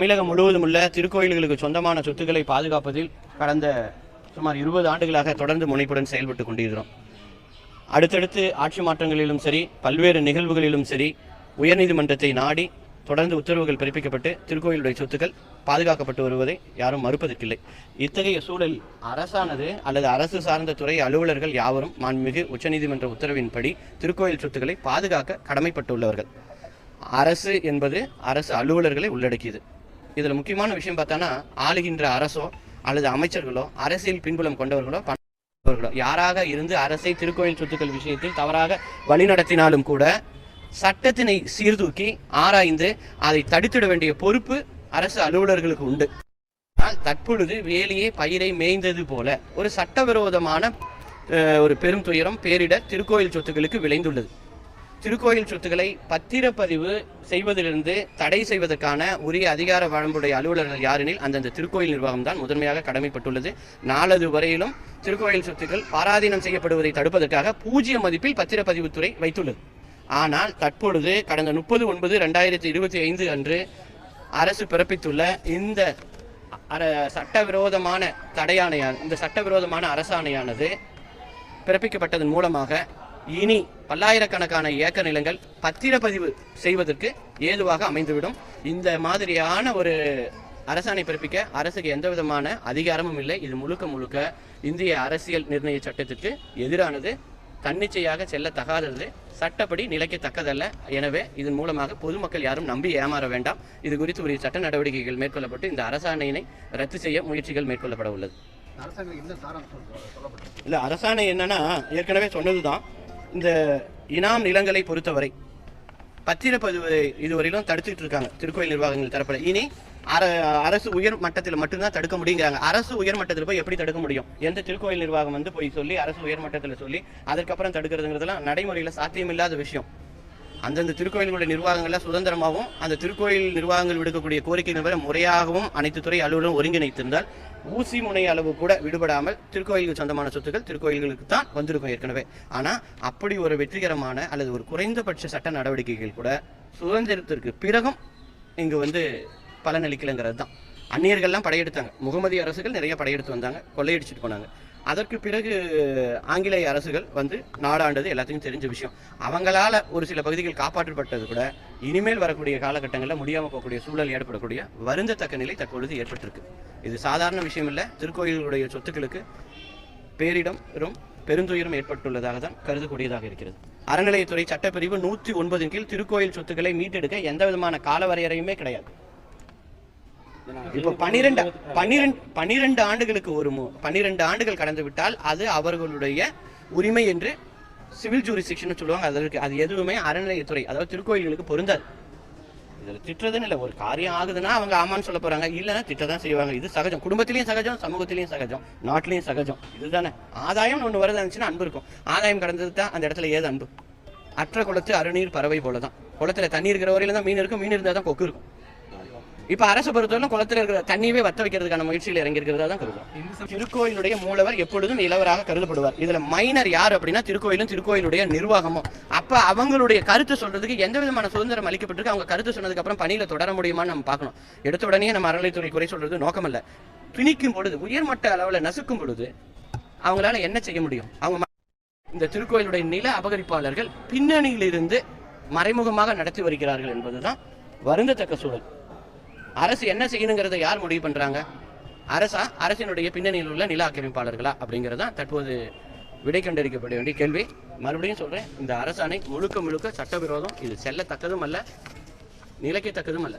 தமிழகம் முழுவதும் உள்ள திருக்கோயில்களுக்கு சொந்தமான சொத்துக்களை பாதுகாப்பதில் கடந்த சுமார் இருபது ஆண்டுகளாக தொடர்ந்து முனைப்புடன் செயல்பட்டு கொண்டிருக்கிறோம். அடுத்தடுத்து ஆட்சி மாற்றங்களிலும் சரி பல்வேறு நிகழ்வுகளிலும் சரி உயர்நீதிமன்றத்தை நாடி தொடர்ந்து உத்தரவுகள் பிறப்பிக்கப்பட்டு திருக்கோயிலுடைய சொத்துக்கள் பாதுகாக்கப்பட்டு வருவதை யாரும் மறுப்பதற்கில்லை. இத்தகைய சூழல் அரசானது அல்லது அரசு சார்ந்த துறை அலுவலர்கள் யாவரும் மாண்புமிகு உச்சநீதிமன்ற உத்தரவின்படி திருக்கோயில் சொத்துக்களை பாதுகாக்க கடமைப்பட்டுள்ளவர்கள். அரசு என்பது அரசு அலுவலர்களை உள்ளடக்கியது. இதில் முக்கியமான விஷயம் பார்த்தோன்னா ஆளுகின்ற அரசோ அல்லது அமைச்சர்களோ அரசியல் பின்புலம் கொண்டவர்களோ பணவர்களோ யாராக இருந்து அரசை திருக்கோயில் சொத்துக்கள் விஷயத்தில் தவறாக வழிநடத்தினாலும் கூட சட்டத்தினை சீர்தூக்கி ஆராய்ந்து அதை தடுத்திட வேண்டிய பொறுப்பு அரசு அலுவலர்களுக்கு உண்டு. ஆனால் தற்பொழுது வேலியே பயிரை மேய்ந்தது போல ஒரு சட்டவிரோதமான ஒரு பெரும் துயரம் பேரிடர் திருக்கோயில் சொத்துக்களுக்கு விளைந்துள்ளது. திருக்கோயில் சொத்துக்களை பத்திரப்பதிவு செய்வதிலிருந்து தடை செய்வதற்கான உரிய அதிகார வரம்புடைய அலுவலர்கள் யாரெனில் அந்தந்த திருக்கோயில் நிர்வாகம் தான் முதன்மையாக கடமைப்பட்டுள்ளது. நாளது வரையிலும் திருக்கோயில் சொத்துக்கள் பாராதீனம் செய்யப்படுவதை தடுப்பதற்காக பூஜ்ஜிய மதிப்பில் பத்திரப்பதிவுத்துறை வைத்துள்ளது. ஆனால் தற்பொழுது கடந்த முப்பது ஒன்பது ரெண்டாயிரத்தி இருபத்தி ஐந்து அன்று அரசு பிறப்பித்துள்ள இந்த அர சட்டவிரோதமான தடையாணையான இந்த சட்டவிரோதமான அரசாணையானது பிறப்பிக்கப்பட்டதன் மூலமாக இனி பல்லாயிரக்கணக்கான ஏக்கர் நிலங்கள் பத்திரப்பதிவு செய்வதற்கு ஏதுவாக அமைந்துவிடும். இந்த மாதிரியான ஒரு அரசாணை பிறப்பிக்க அரசுக்கு எந்த விதமான அதிகாரமும் இல்லை. இது முழுக்க முழுக்க இந்திய அரசியல் நிர்ணய சட்டத்திற்கு எதிரானது. தன்னிச்சையாக செல்லத்தகாதது சட்டப்படி நிலைக்கத்தக்கதல்ல. எனவே இதன் மூலமாக பொதுமக்கள் யாரும் நம்பி ஏமாற வேண்டாம். இது குறித்து உரிய சட்ட நடவடிக்கைகள் மேற்கொள்ளப்பட்டு இந்த அரசாணையினை ரத்து செய்ய முயற்சிகள் மேற்கொள்ளப்பட உள்ளது. சொல்ல- இல்ல அரசாணை என்னன்னா ஏற்கனவே சொன்னதுதான். இந்த இனாம் நிலங்களை பொறுத்தவரை பத்திரப்பதிவு இதுவரையிலும் தடுத்துட்டு இருக்காங்க. திருக்கோயில் நிர்வாகங்கள் தரப்பட இனி அர அரசு உயர் மட்டத்தில் மட்டும்தான் தடுக்க முடியுங்கிறாங்க. அரசு உயர் மட்டத்தில் போய் எப்படி தடுக்க முடியும்? எந்த திருக்கோயில் நிர்வாகம் வந்து போய் சொல்லி அரசு உயர் மட்டத்தில் சொல்லி அதற்கப்புறம் தடுக்கிறதுங்கிறதுலாம் நடைமுறையில் சாத்தியமில்லாத விஷயம். அந்தந்த திருக்கோயில்களுடைய நிர்வாகங்கள்ல சுதந்திரமாகவும் அந்த திருக்கோயில் நிர்வாகங்கள் விடுக்கக்கூடிய கோரிக்கைகள் வரை முறையாகவும் அனைத்து துறை அலுவலரும் ஒருங்கிணைத்திருந்தால் ஊசி முனை அளவு கூட விடுபடாமல் திருக்கோயிலுக்கு சொந்தமான சொத்துக்கள் திருக்கோயில்களுக்கு தான் வந்திருக்கும் ஏற்கனவே. ஆனா அப்படி ஒரு வெற்றிகரமான அல்லது ஒரு குறைந்தபட்ச சட்ட நடவடிக்கைகள் கூட சுதந்திரத்திற்கு பிறகும் இங்கு வந்து பலனளிக்கலைங்கிறது தான் அந்நியர்கள்லாம் படையெடுத்தாங்க. முகமதி அரசுகள் நிறைய படையெடுத்து வந்தாங்க. கொள்ளையடிச்சிட்டு போனாங்க. அதற்கு பிறகு ஆங்கிலேய அரசுகள் வந்து நாடாண்டது எல்லாத்தையும் தெரிஞ்ச விஷயம். அவங்களால ஒரு சில பகுதிகள் காப்பாற்றப்பட்டது கூட இனிமேல் வரக்கூடிய காலகட்டங்களில் முடியாமல் போகக்கூடிய சூழல் ஏற்படக்கூடிய வருந்தத்தக்க நிலை தற்பொழுது ஏற்பட்டிருக்கு. இது சாதாரண விஷயம் இல்லை. திருக்கோயில்களுடைய சொத்துக்களுக்கு பேரிடம் பெரும் பெருந்துயரம் ஏற்பட்டுள்ளதாக தான் கருதக்கூடியதாக இருக்கிறது. அறநிலையத்துறை சட்டப்பிரிவு நூற்றி ஒன்பதின் கீழ் திருக்கோயில் சொத்துக்களை மீட்டெடுக்க எந்த விதமான காலவரையறையுமே கிடையாது. இப்போ பன்னிரெண்டு பன்னிரெண்டு பன்னிரெண்டு ஆண்டுகளுக்கு ஒரு மு- பன்னிரெண்டு ஆண்டுகள் கடந்து விட்டால் அது அவர்களுடைய உரிமை என்று சிவில் ஜூரிஸ்டிக்ஷன் சொல்லுவாங்க. அதற்கு அது எதுவுமே அறநிலையத்துறை அதாவது திருக்கோயில்களுக்கு பொருந்தாது. இதில் திட்டுறதுன்னு இல்லை. ஒரு காரியம் ஆகுதுன்னா அவங்க ஆமான்னு சொல்ல போறாங்க. இல்லைன்னா திட்ட தான் செய்வாங்க. இது சகஜம். குடும்பத்திலையும் சகஜம் சமூகத்திலையும் சகஜம் நாட்டிலையும் சகஜம். இதுதானே. ஆதாயம் ஒன்று வருதா இருந்துச்சுன்னா அன்பு இருக்கும். ஆதாயம் கடந்தது தான் அந்த இடத்துல ஏது அன்பு? அற்ற குளத்து அருநீர் பறவை போல தான் குளத்துல தண்ணி இருக்கிற வரையில தான் மீன் இருக்கும். மீன் இருந்தால் தான் கொக்கு இருக்கும். இப்ப அரசு பொறுத்தவரை குளத்துல இருக்கிற தண்ணியவே வத்த வைக்கிறதுக்கான முயற்சியில் இறங்கி இருக்கிறதா தான் கருதும் திருக்கோயிலுடைய மூலவர் எப்பொழுதும் இளவராக கருதப்படுவார். இதுல மைனர் யார் அப்படின்னா திருக்கோயிலும் திருக்கோயிலுடைய நிர்வாகமும். அப்ப அவங்களுடைய கருத்து சொல்றதுக்கு எந்த விதமான சுதந்திரம் அளிக்கப்பட்டிருக்கு? அவங்க கருத்து சொன்னதுக்கு அப்புறம் பணியில தொடர முடியுமான்னு நம்ம பார்க்கணும். எடுத்த உடனே நம்ம அறநிலைத்துறை குறை சொல்றது நோக்கமல்ல. திணிக்கும் பொழுது உயர்மட்ட அளவுல நசுக்கும் பொழுது அவங்களால என்ன செய்ய முடியும்? அவங்க இந்த திருக்கோயிலுடைய நில அபகரிப்பாளர்கள் பின்னணியிலிருந்து மறைமுகமாக நடத்தி வருகிறார்கள் என்பதுதான் வருந்தத்தக்க சூழல். அரசு என்ன செய்யணுங்கிறத யார் முடிவு பண்ணுறாங்க அரசா? அரசினுடைய பின்னணியில் உள்ள நில ஆக்கிரமிப்பாளர்களா? அப்படிங்கிறது தான் தற்போது விடை கண்டறிக்கப்பட வேண்டிய கேள்வி. மறுபடியும் சொல்கிறேன் இந்த அரசாணை முழுக்க முழுக்க சட்டவிரோதம். இது செல்லத்தக்கதும் அல்ல நிலைக்கத்தக்கதும் அல்ல.